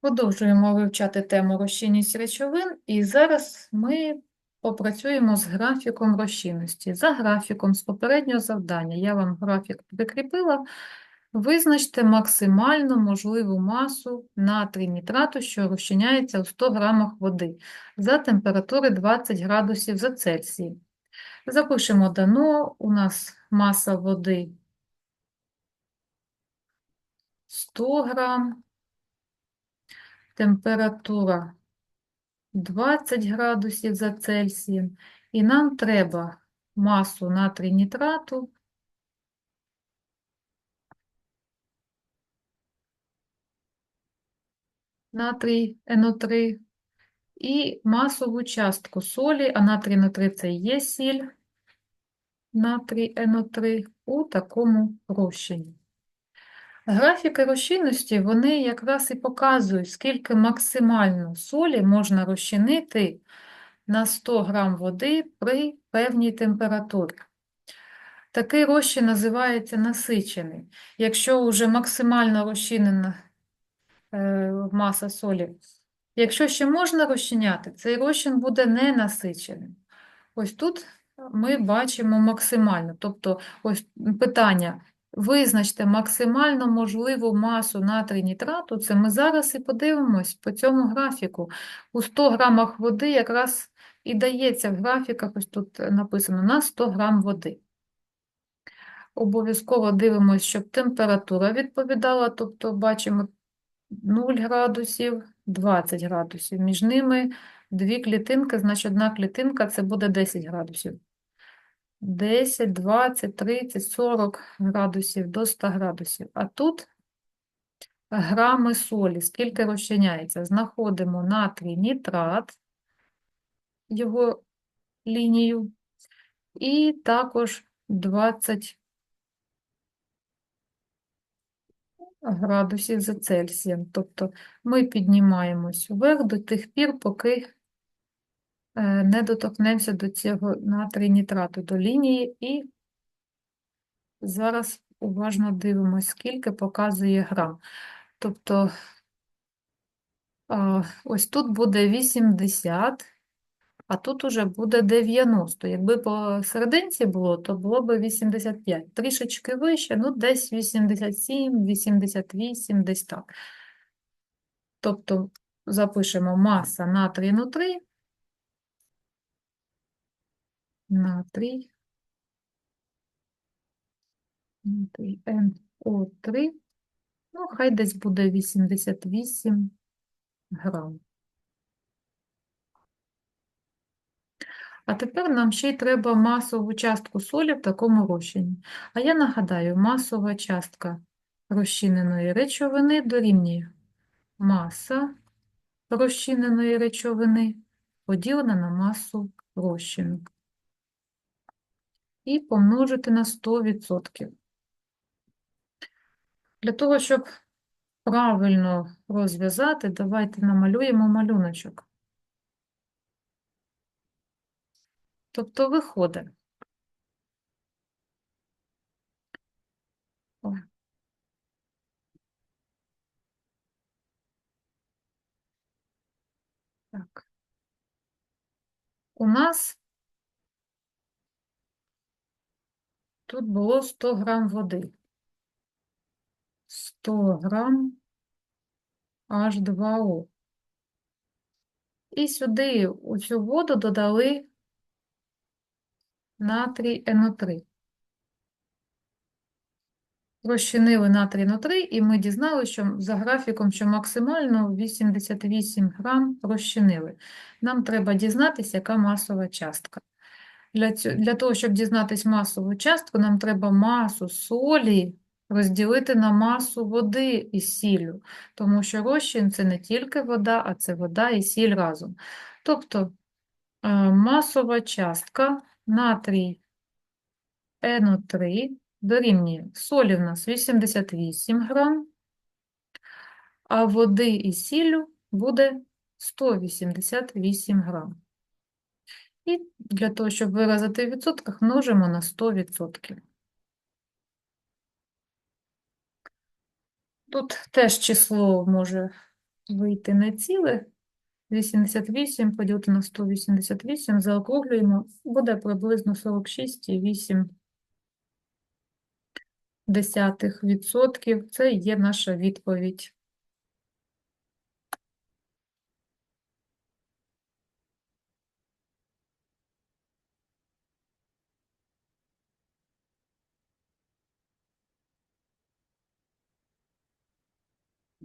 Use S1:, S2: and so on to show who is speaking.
S1: Продовжуємо вивчати тему розчинність речовин, і зараз ми попрацюємо з графіком розчинності. За графіком з попереднього завдання я вам графік прикріпила. Визначте максимальну можливу масу натрій нітрату, що розчиняється у 100 грамах води за температури 20 градусів за Цельсієм. Запишемо дано, у нас маса води 100 грам, температура 20 градусів за Цельсієм, і нам треба масу натрій нітрату натрій НО3 і масову частку солі, а натрій НО3 це є сіль, натрій НО3 у такому розчині. Графіки розчинності, вони якраз і показують, скільки максимально солі можна розчинити на 100 грам води при певній температурі. Такий розчин називається насичений. Якщо вже максимально розчинена е, маса солі, якщо ще можна розчиняти, цей розчин буде ненасиченим. Ось тут ми бачимо максимально. Тобто, ось питання. Визначте максимально можливу масу натрій нітрату, це ми зараз і подивимось по цьому графіку. У 100 грамах води якраз і дається в графіках, ось тут написано, на 100 грам води. Обов'язково дивимося, щоб температура відповідала, тобто бачимо 0 градусів, 20 градусів. Між ними дві клітинки, значить одна клітинка це буде 10 градусів. 10, 20, 30, 40 градусів до 100 градусів. А тут грами солі, скільки розчиняється. Знаходимо натрій нітрат, його лінію, і також 20 градусів за Цельсієм. Тобто ми піднімаємось вверх до тих пір, поки не доторкнемося до цього натрій нітрату, до лінії, і зараз уважно дивимося, скільки показує грам. Тобто ось тут буде 80, а тут уже буде 90. Якби по серединці було, то було б 85. Трішечки вище, ну десь 87, 88, десь так. Тобто запишемо маса натрій нутрі, натрій, натрій НО3, ну хай десь буде 88 грам. А тепер нам ще й треба масову частку солі в такому розчині. А я нагадаю, масова частка розчиненої речовини дорівнює маса розчиненої речовини поділена на масу розчину. І помножити на 100%. Для того, щоб правильно розв'язати, давайте намалюємо малюночок. Тобто виходить. Так. У нас тут було 100 грам води. 100 грам H2O. І сюди у цю воду додали натрій НО3. Розчинили натрій НО3, і ми дізналися, що за графіком, що максимально 88 грам розчинили. Нам треба дізнатися, яка масова частка. Для, цього, для того, щоб дізнатися масову частку, нам треба масу солі розділити на масу води із сіллю, тому що розчин – це не тільки вода, а це вода і сіль разом. Тобто е, масова частка натрій НО3 дорівнює солі в нас 88 грам, а води і сіллю буде 188 грам. І для того, щоб виразити в відсотках, множимо на 100%. Тут теж число може вийти на ціле. 88 поділити на 188, заокруглюємо, буде приблизно 46,8 десятих відсотків. Це є наша відповідь.